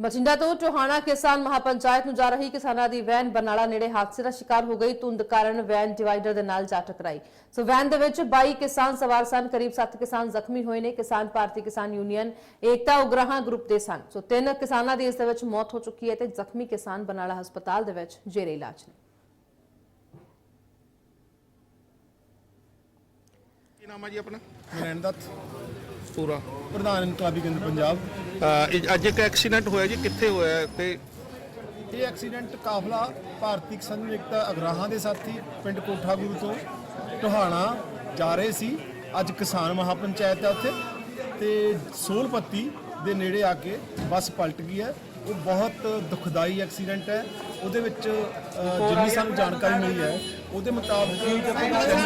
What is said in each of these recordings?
ਬਠਿੰਡਾ ਤੋਂ ਟੋਹਾਣਾ ਕਿਸਾਨ ਮਹਾਪੰਚਾਇਤ ਨੂੰ ਜਾ ਰਹੀ ਕਿਸਾਨਾਂ ਦੀ ਵੈਨ ਬਰਨਾਲਾ ਨੇੜੇ ਹਾਦਸੇ ਦਾ ਸ਼ਿਕਾਰ ਹੋ ਗਈ। ਧੁੰਦ ਕਾਰਨ ਵੈਨ ਡਿਵਾਈਡਰ ਦੇ ਨਾਲ ਜਾ ਟਕਰਾਈ। ਸੋ ਵੈਨ ਦੇ ਵਿੱਚ 22 ਕਿਸਾਨ ਸਵਾਰ ਸਨ, ਕਰੀਬ 7 ਕਿਸਾਨ ਜ਼ਖਮੀ ਹੋਏ ਨੇ। ਕਿਸਾਨ ਭਾਰਤੀ ਕਿਸਾਨ ਯੂਨੀਅਨ, ਏਕਤਾ ਉਗਰਾਹਾਂ ਗਰੁੱਪ ਦੇ ਸਨ। ਸੋ ਤਿੰਨ ਕਿਸਾਨਾਂ ਦੀ ਇਸ ਦੇ ਵਿੱਚ ਮੌਤ ਹੋ ਚੁੱਕੀ ਹੈ ਤੇ ਜ਼ਖਮੀ ਕਿਸਾਨ ਬਰਨਾਲਾ ਹਸਪਤਾਲ ਦੇ ਵਿੱਚ ਜੇਰੇ ਇਲਾਜ ਨੇ। ਨਾਮ ਜੀ ਆਪਣਾ? ਨਰੈਣ ਦੱਤ। ਪੂਰਾ। ਪ੍ਰਧਾਨ ਇਨਕਲਾਬੀ ਕੇਂਦਰ ਪੰਜਾਬ। ਅੱਜ ਇੱਕ ਐਕਸੀਡੈਂਟ ਹੋਇਆ ਜੀ ਕਿੱਥੇ ਹੋਇਆ ਹੈ? ਤੇ ਇਹ ਐਕਸੀਡੈਂਟ ਕਾਫਲਾ ਭਾਰਤੀ ਕਿਸਾਨ ਏਕਤਾ ਅਗਰਾਹਾਂ ਦੇ ਸਾਥੀ ਪਿੰਡ ਕੋਠਾ ਗੁਰੂ ਤੋਂ ਟੋਹਾਣਾ ਜਾ ਰਹੇ ਸੀ। ਅੱਜ ਕਿਸਾਨ ਮਹਾਪੰਚਾਇਤ ਹੈ ਉੱਥੇ। ਤੇ ਸੋਲਪੱਤੀ ਦੇ ਨੇੜੇ ਆ ਕੇ ਬੱਸ ਪਲਟ ਗਈ ਹੈ। ਉਹ ਬਹੁਤ ਦੁਖਦਾਈ ਐਕਸੀਡੈਂਟ ਹੈ। ਉਹਦੇ ਵਿੱਚ ਅ, ਜਿੰਨੀ ਸਾਨੂੰ ਜਾਣਕਾਰੀ ਮਿਲੀ ਹੈ ਉਹਦੇ ਮੁਤਾਬਕ ਤਿੰਨ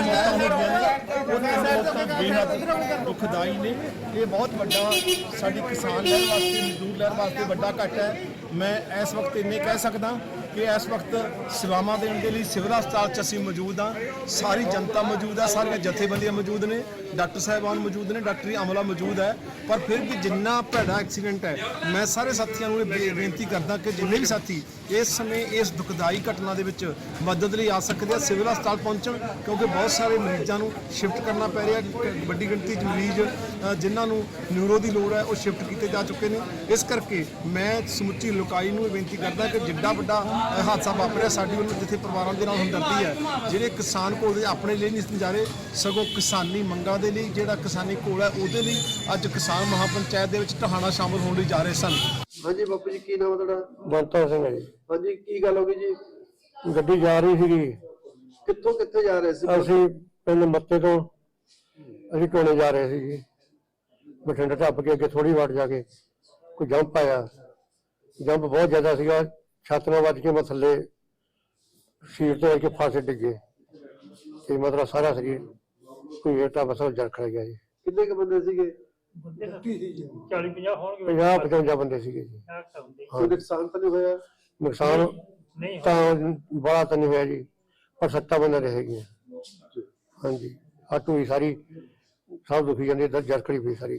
ਮੌਤਾਂ ਹੋ ਗਈਆਂ ਬੇਹੱਦ ਦੁਖਦਾਈ ਨੇ। ਇਹ ਬਹੁਤ ਵੱਡਾ ਸਾਡੀ ਕਿਸਾਨ ਲਹਿਰ ਵਾਸਤੇ, ਮਜ਼ਦੂਰ ਲਹਿਰ ਵਾਸਤੇ ਵੱਡਾ ਘਟ ਹੈ। ਮੈਂ ਇਸ ਵਕਤ ਇੰਨੇ ਕਹਿ ਸਕਦਾ ਕਿ ਇਸ ਵਕਤ ਸੇਵਾਵਾਂ ਦੇਣ ਦੇ ਲਈ ਸਿਵਲ ਹਸਪਤਾਲ 'ਚ ਅਸੀਂ ਮੌਜੂਦ ਹਾਂ। ਸਾਰੀ ਜਨਤਾ ਮੌਜੂਦ ਹੈ ਸਾਰੀਆਂ ਜਥੇਬੰਦੀਆਂ ਮੌਜੂਦ ਨੇ ਡਾਕਟਰ ਸਾਹਿਬਾਨ ਮੌਜੂਦ ਨੇ ਡਾਕਟਰੀ ਅਮਲਾ ਮੌਜੂਦ ਹੈ। ਪਰ ਫਿਰ ਵੀ ਜਿੰਨਾ ਭੈੜਾ ਐਕਸੀਡੈਂਟ ਹੈ ਮੈਂ ਸਾਰੇ ਸਾਥੀਆਂ ਨੂੰ ਇਹ ਬੇ- ਬੇਨਤੀ ਕਰਦਾ ਕਿ ਜਿੰਨੇ ਵੀ ਸਾਥੀ ਇਸ ਸਮੇਂ ਇਸ ਦੁਖਦਾਈ ਘਟਨਾ ਦੇ ਵਿੱਚ ਮਦਦ ਲਈ ਆ ਸਕਦੇ ਆ ਸਿਵਲ ਹਸਪਤਾਲ ਪਹੁੰਚਣ ਕਿਉਂਕਿ ਬਹੁਤ ਸਾਰੇ ਮਰੀਜ਼ਾਂ ਨੂੰ ਸ਼ਿਫਟ ਕਰਨਾ ਪੈ ਰਿਹਾ ਕ- ਵੱਡੀ ਗਿਣਤੀ 'ਚ ਮਰੀਜ਼ ਅ, ਜਿਨ੍ਹਾਂ ਨੂੰ ਨਿਊਰੋ ਦੀ ਲੋੜ ਹੈ ਉਹ ਸ਼ਿਫਟ ਕੀਤੇ ਜਾ ਚੁੱਕੇ ਨੇ। ਇਸ ਕਰਕੇ ਮੈਂ ਸਮੁੱਚੀ ਲੋਕਾਈ ਨੂੰ ਇਹ ਬੇਨਤੀ ਕਰਦਾ ਕਿ ਜਿੱਡਾ ਵੱਡਾ ਹਾਦਸਾ ਵਾਪਰਿਆ ਸਾਡੀ ਉਹਨਾਂ ਜਿੱਥੇ ਪਰਿਵਾਰਾਂ ਦੇ ਨਾਲ ਹਮਦਰਦੀ ਹੈ ਜਿਹੜੇ ਕਿਸਾਨ ਕੋਲ ਦੇ ਆਪਣੇ ਲਈ ਨਹੀਂ ਰਹੇ ਸਗੋਂ ਕਿਸਾਨੀ ਮੰਗਾਂ ਦੇ ਲਈ ਜਿਹੜਾ ਕਿਸਾਨੀ ਕੋਲ ਹੈ ਉਹਦੇ ਲਈ ਅੱਜ ਕਿਸਾਨ ਮਹਾਪੰਚਾਇਤ ਦੇ ਵਿੱਚ ਟਹਾਣਾ ਸ਼ਾਮਲ ਹੋਣ ਲਈ ਜਾ ਰਹੇ ਸਨ। ਹਾਂਜੀ ਬਾਪੂ ਜੀ ਕੀ ਨਾਮ ਹੈ ਤੁਹਾਡਾ? ਬੰਤਾ ਸਿੰਘ ਹੈ ਜੀ। ਹਾਂਜੀ ਕੀ ਗੱਲ ਹੋ ਗਈ ਜੀ? ਗੱਡੀ ਜਾ ਰਹੀ ਸੀਗੀ। ਕਿੱਥੋਂ ਕਿੱਥੇ ਜਾ ਰਹੇ ਸੀ? ਅਸੀਂ ਪਿੰਡ ਮੱਤੇ ਤੋਂ ਅਸੀਂ ਟੋਣੇ ਜਾ ਰਹੇ ਸੀ ਜੀ ਬਠਿੰਡਾ ਟੱਪ ਕੇ ਅੱਗੇ ਥੋੜੀ ਵਾਟ ਜਾ ਕੇ ਕੋਈ ਜੰਪ ਆਇਆ। ਜੰਪ ਬਹੁਤ ਜ਼ਿਆਦਾ ਸੀਗਾ। ਛੱਤ ਨਾਲ ਵੱਜ ਕੇ ਮੈਂ ਥੱਲੇ ਸੀਟ ਤੇ ਆ ਕੇ ਫਾਸੇ ਡਿੱਗੇ। ਤੇ ਮਤਲਬ ਸਾਰਾ ਸਰੀਰ ਕੋਈ ਏਟਾ ਬਸਾ ਜਰਖ ਗਿਆ ਜੀ। ਕਿੰਨੇ ਕ ਬੰਦੇ ਸੀਗੇ? 50 55 ਬੰਦੇ ਸੀਗੇ ਜੀ। ਕੋਈ ਨੁਕਸਾਨ ਤਾਂ ਨਹੀਂ ਹੋਇਆ? ਨੁਕਸਾਨ ਤਾਂ ਬੜਾ ਤਾਂ ਨਹੀਂ ਹੋਇਆ ਜੀ ਪਰ ਸੱਤਾ ਬੰਦੇ ਰਹੇ ਗਏ ਹਾਂਜੀ। ਆ ਟੂਈ ਸਾਰੀ ਸਭ ਦੁਖੀ ਜਾਂਦੀ ਤਾਂ ਜਰਕੜੀ ਪਈ ਸਾਰੀ।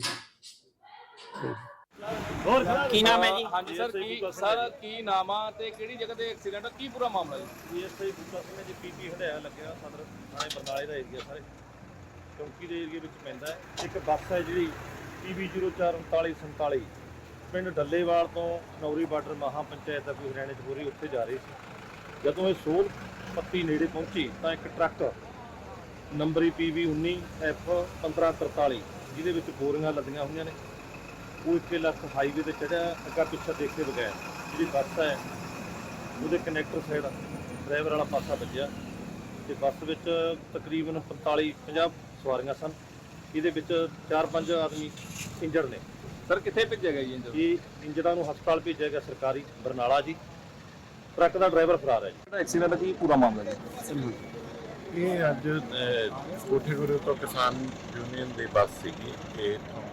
ਕੀ ਨਾਮ ਹੈ ਜੀ? ਹਾਂਜੀ ਸਰ ਕੀ ਸਰ ਕੀ ਨਾਮ ਆ ਤੇ ਕਿਹੜੀ ਜਗ੍ਹਾ ਤੇ ਐਕਸੀਡੈਂਟ ਕੀ ਪੂਰਾ ਮਾਮਲਾ ਜੀ? ਏਐਸਆਈ ਬੂਟਾ ਸਿੰਘ ਜੀ ਪੀਪੀ ਹੰਡਿਆ ਲੱਗਿਆ ਸਦਰ ਥਾਣੇ ਬਰਨਾਲੇ ਦਾ ਏਰੀਆ ਸਾਰੇ। ਚੌਂਕੀ ਦੇ ਏਰੀਆ ਵਿੱਚ ਪੈਂਦਾ ਹੈ। ਇੱਕ ਬੱਸ ਹੈ ਜਿਹੜੀ ਪੀਬੀ 043947 ਪਿੰਡ ਡੱਲੇਵਾਲ ਤੋਂ ਨੌਰੀ ਬਾਰਡਰ ਮਹਾ ਪੰਚਾਇਤ ਦਾ ਕੋਈ ਹਰਿਆਣੇ ਚ ਪੂਰੀ ਉੱਥੇ ਜਾ ਰਹੀ ਸੀ। ਜਦੋਂ ਇਹ ਸੋਲ ਪੱਤੀ ਨੇੜੇ ਪਹੁੰਚੀ ਤਾਂ ਇੱਕ ਟਰੱਕ ਨੰਬਰੀ ਪੀਬੀ 19 F 1543 ਜਿਹਦੇ ਵਿੱਚ ਬੋਰੀਆਂ ਲੱਦੀਆਂ ਹੋਈਆਂ ਨੇ। ਉਹ ਇੱਕੇ ਲੱਖ ਹਾਈਵੇ ਤੇ ਚੜਿਆ ਅੱਗਾ ਪਿੱਛਾ ਦੇਖੇ ਬਗੈਰ। ਜਿਹੜੀ ਬੱਸ ਹੈ ਉਹਦੇ ਕਨੈਕਟਰ ਸਾਈਡ ਡਰਾਈਵਰ ਵਾਲਾ ਪਾਸਾ ਵੱਜਿਆ। ਤੇ ਬੱਸ ਵਿੱਚ ਤਕਰੀਬਨ 45 50 ਸਵਾਰੀਆਂ ਸਨ। ਇਹਦੇ ਵਿੱਚ 4-5 ਆਦਮੀ ਇੰਜਰਡ ਨੇ। ਸਰ ਕਿੱਥੇ ਭੇਜਿਆ ਗਿਆ ਜੀ ਇੰਜਰ ਇਹ ਇੰਜਰਡਾਂ ਨੂੰ ਹਸਪਤਾਲ ਭੇਜਿਆ ਗਿਆ ਸਰਕਾਰੀ ਬਰਨਾਲਾ ਜੀ। ਟਰੱਕ ਦਾ ਡਰਾਈਵਰ ਫਰਾਰ ਹੈ ਜੀ। ਐਕਸੀਡੈਂਟ ਕੀ ਪੂਰਾ ਮਾਮਲਾ ਜੀ? ਇਹ ਅੱਜ ਕੋਠੇ ਗੁਰੂ ਤੋਂ ਕਿਸਾਨ ਯੂਨੀਅਨ ਦੀ ਬੱਸ ਸੀਗੀ। ਇਹ ਇੱਥੋਂ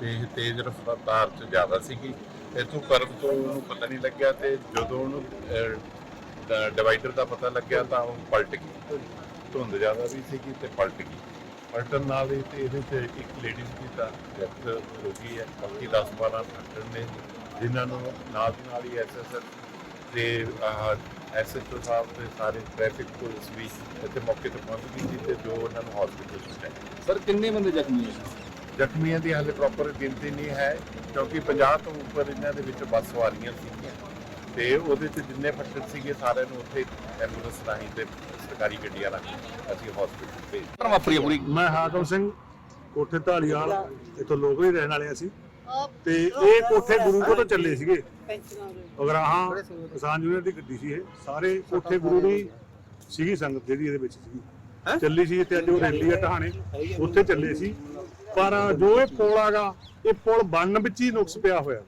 ਤੇ ਤੇਜ਼ ਰਫ਼ਤਾਰ ਚ ਜ਼ਿਆਦਾ ਸੀਗੀ। ਇੱਥੋਂ ਕਰਨ ਤੋਂ ਉਹਨੂੰ ਪਤਾ ਨਹੀਂ ਲੱਗਿਆ ਤੇ ਜਦੋਂ ਉਹਨੂੰ ਡਿਵਾਈਡਰ ਦਾ ਪਤਾ ਲੱਗਿਆ ਤਾਂ ਉਹ ਪਲਟ ਗਈ। ਧੁੰਦ ਜ਼ਿਆਦਾ ਵੀ ਸੀਗੀ ਤੇ ਪਲਟ ਗਈ। ਪਲਟਣ ਨਾਲ ਹੀ ਤੇ ਇਹਦੇ ਚ ਇੱਕ ਲੇਡੀਜ਼ ਦੀ ਤਾਂ ਡੈਥ ਹੋ ਗਈ ਹੈ। ਬਾਕੀ 10 12 ਫੱਟੜ ਨੇ, ਜਿਨ੍ਹਾਂ ਨੂੰ ਨਾਲ ਦੀ ਨਾਲ ਹੀ ਐਸਐਸਐਫ ਤੇ ਐਸਐਚਓ ਸਾਹਿਬ ਦੇ ਸਾਰੇ ਟ੍ਰੈਫਿਕ ਪੁਲਿਸ ਵੀ ਇੱਥੇ ਮੌਕੇ ਤੇ ਪਹੁੰਚ ਗਈ ਸੀ ਤੇ ਜੋ ਉਹਨਾਂ ਨੂੰ ਹਸਪੀਟਲ ਪਹੁੰਚਾਇਆ ਸਰ ਕਿੰਨੇ ਬੰਦੇ ਜ਼ਖਮੀ ਹੈ ਜ਼ਖਮੀਆਂ ਦੀ ਹਾਲੇ ਪ੍ਰੋਪਰ ਗਿਣਤੀ ਨਹੀਂ ਹੈ ਕਿਉਂਕਿ 50 ਤੋਂ ਉੱਪਰ ਇਹਨਾਂ ਦੇ ਵਿੱਚ ਬੱਸ ਸਵਾਰੀਆਂ ਸੀਗੀਆਂ। ਤੇ ਉਹਦੇ ਚ ਜਿੰਨੇ ਫੱਟੜ ਸੀਗੇ ਸਾਰਿਆਂ ਨੂੰ ਉੱਥੇ ਐਂਬੂਲੈਂਸ ਰਾਹੀਂ ਤੇ ਸਰਕਾਰੀ ਗੱਡੀਆਂ ਰਾਹੀਂ ਅਸੀਂ ਹਸਪੀਟਲ ਭੇਜ ਸਰ ਵਾਪਰੀ ਪੂਰੀ? ਮੈਂ ਹਾਕਮ ਸਿੰਘ ਕੋਠੇ ਢਾਲੀਵਾਲ ਇੱਥੋਂ ਲੋਕ ਹੀ ਰਹਿਣ ਵਾਲੇ ਅਸੀਂ। ਤੇ ਇਹ ਕੋਠੇ ਗੁਰੂ ਕੋ ਤੋਂ ਚੱਲੇ ਸੀਗੇ। ਅਗਰਾਹਾਂ ਕਿਸਾਨ ਯੂਨੀਅਨ ਦੀ ਗੱਡੀ ਸੀ ਇਹ ਸਾਰੇ ਕੋਠੇ ਗੁਰੂ ਦੀ ਸੀਗੀ ਸੰਗਤ ਜਿਹੜੀ ਇਹਦੇ ਵਿੱਚ ਸੀਗੀ। ਚੱਲੀ ਸੀ ਤੇ ਅੱਜ ਉਹ ਰੈਲੀ ਆ ਢਹਾਣੇ ਉੱਥੇ ਚੱਲੇ ਸੀ। ਪਰ ਜੋ ਇਹ ਪੁਲ ਆਗਾ ਇਹ ਪੁਲ ਬਣਨ ਵਿੱਚ ਹੀ ਨੁਕਸ ਪਿਆ ਹੋਇਆ।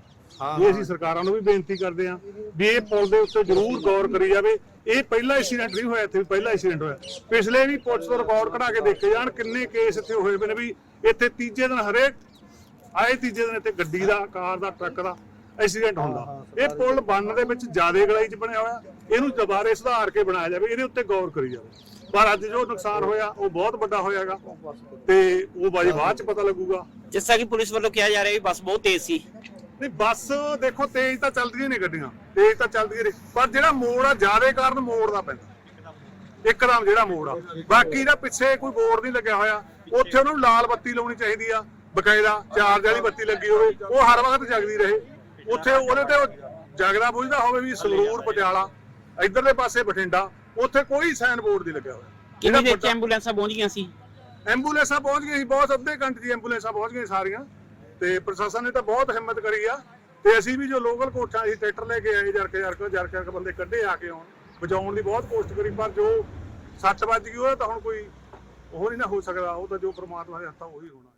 ਇਹ ਅਸੀਂ ਸਰਕਾਰਾਂ ਨੂੰ ਵੀ ਬੇਨਤੀ ਕਰਦੇ ਹਾਂ ਵੀ ਇਹ ਪੁਲ ਦੇ ਉੱਤੇ ਜ਼ਰੂਰ ਗੌਰ ਕਰੀ ਜਾਵੇ। ਇਹ ਪਹਿਲਾ ਐਕਸੀਡੈਂਟ ਨਹੀਂ ਹੋਇਆ ਇੱਥੇ ਵੀ ਪਹਿਲਾ ਐਕਸੀਡੈਂਟ ਹੋਇਆ। ਪਿਛਲੇ ਵੀ ਪੁਲਿਸ ਤੋਂ ਰਿਕਾਰਡ ਕਢਾ ਕੇ ਦੇਖੇ ਜਾਣ ਕਿੰਨੇ ਕੇਸ ਇੱਥੇ ਹੋਏ ਪਏ ਨੇ ਵੀ ਇੱਥੇ ਤੀਜੇ ਦਿਨ ਹਰੇਕ ਆਏ ਤੀਜੇ ਦਿਨ ਇੱਥੇ ਗੱਡੀ ਦਾ ਕਾਰ ਦਾ ਟਰੱਕ ਦਾ ਐਕਸੀਡੈਂਟ ਹੁੰਦਾ। ਇਹ ਪੁਲ ਬਣਨ ਦੇ ਵਿੱਚ ਜ਼ਿਆਦਾ ਗਲਾਈ 'ਚ ਬਣਿਆ ਹੋਇਆ। ਇਹਨੂੰ ਦੁਬਾਰੇ ਸੁਧਾਰ ਕੇ ਬਣਾਇਆ ਜਾਵੇ ਇਹਦੇ ਉੱਤੇ ਗੌਰ ਕਰੀ ਜਾਵੇ। ਪਰ ਅੱਜ ਜੋ ਨੁਕਸਾਨ ਹੋਇਆ ਉਹ ਬਹੁਤ ਵੱਡਾ ਹੋਇਆਗਾ ਤੇ ਉਹ ਬਾਜੀ ਬਾਅਦ 'ਚ ਪਤਾ ਲੱਗੂਗਾ। ਜਿਸ ਤਰ੍ਹਾਂ ਕਿ ਪੁਲਿਸ ਵੱਲੋਂ ਕਿਹਾ ਜਾ ਰਿਹਾ ਕਿ ਬੱਸ ਬਹੁਤ ਤੇਜ਼ ਸੀ। ਨਹੀਂ ਬੱਸ ਦੇਖੋ ਤੇਜ਼ ਤਾਂ ਚੱਲਦੀਆਂ ਨੇ ਗੱਡੀਆਂ ਤੇਜ਼ ਤਾਂ ਚੱਲਦੀਆਂ ਨੇ ਪਰ ਜਿਹੜਾ ਮੋੜ ਆ ਜ਼ਿਆਦਾ ਕਾਰਨ ਮੋੜ ਦਾ ਪੈਂਦਾ। ਇੱਕਦਮ ਜਿਹੜਾ ਮੋੜ ਆ। ਬਾਕੀ ਦਾ ਪਿੱਛੇ ਕੋਈ ਬੋਰਡ ਨਹੀਂ ਲੱਗਿਆ ਹੋਇਆ। ਉੱਥੇ ਉਹਨਾਂ ਲਾਲ ਬੱਤੀ ਲਾਉਣੀ ਚਾਹੀਦੀ ਆ ਬਕਾਇਦਾ ਚਾਰਜ ਵਾਲੀ ਬੱਤੀ ਲੱਗੀ ਹੋਵੇ ਉਹ ਹਰ ਵਕਤ ਜਗਦੀ ਰਹੇ। ਉੱਥੇ ਉਹਦੇ ਤੇ ਜਗਦਾ ਬੁਝਦਾ ਹੋਵੇ ਵੀ ਸੰਗਰੂਰ ਪਟਿਆਲਾ ਇਧਰਲੇ ਪਾਸੇ ਬਠਿੰਡਾ ਉੱਥੇ ਕੋਈ ਸਾਈਨ ਬੋਰਡ ਨਹੀਂ ਲੱਗਿਆ ਹੋਇਆ। ਕਿੰਨੀ ਦੇਰ ਚ ਐਂਬੂਲੈਂਸਾਂ ਪਹੁੰਚ ਗਈਆਂ ਸੀ? ਐਂਬੂਲੈਂਸਾਂ ਪਹੁੰਚ ਗਈਆਂ ਸੀ ਬਹੁਤ ਅੱਧੇ ਘੰਟੇ ਦੀ ਐਂਬੂਲੈਂਸਾਂ ਪਹੁੰਚ ਗਈਆਂ ਸਾਰੀਆਂ। ਤੇ ਪ੍ਰਸ਼ਾਸਨ ਨੇ ਤਾਂ ਬਹੁਤ ਹਿੰਮਤ ਕਰੀ ਆ। ਤੇ ਅਸੀਂ ਵੀ ਜੋ ਲੋਕਲ ਕੋਠਾਂ ਸੀ ਟਰੈਕਟਰ ਲੈ ਕੇ ਆਏ ਜਰਕੇ ਜਰਕੇ ਜਰਕੇ ਜਰਕੇ ਬੰਦੇ ਕੱਢੇ ਆ ਕੇ ਆਉਣ ਬਚਾਉਣ ਦੀ ਬਹੁਤ ਕੋਸ਼ਿਸ਼ ਕਰੀ ਪਰ ਜੋ ਸੱਟ ਵੱਜ ਗਈ ਉਹ ਤਾਂ ਹੁਣ ਕੋਈ ਉਹ ਨਹੀਂ ਨਾ ਹੋ ਸਕਦਾ ਉਹ ਤਾਂ ਜੋ ਪ੍ਰਮਾਤਮਾ ਦੇ ਹੱਥਾਂ ਉਹੀ ਹੋਣਾ।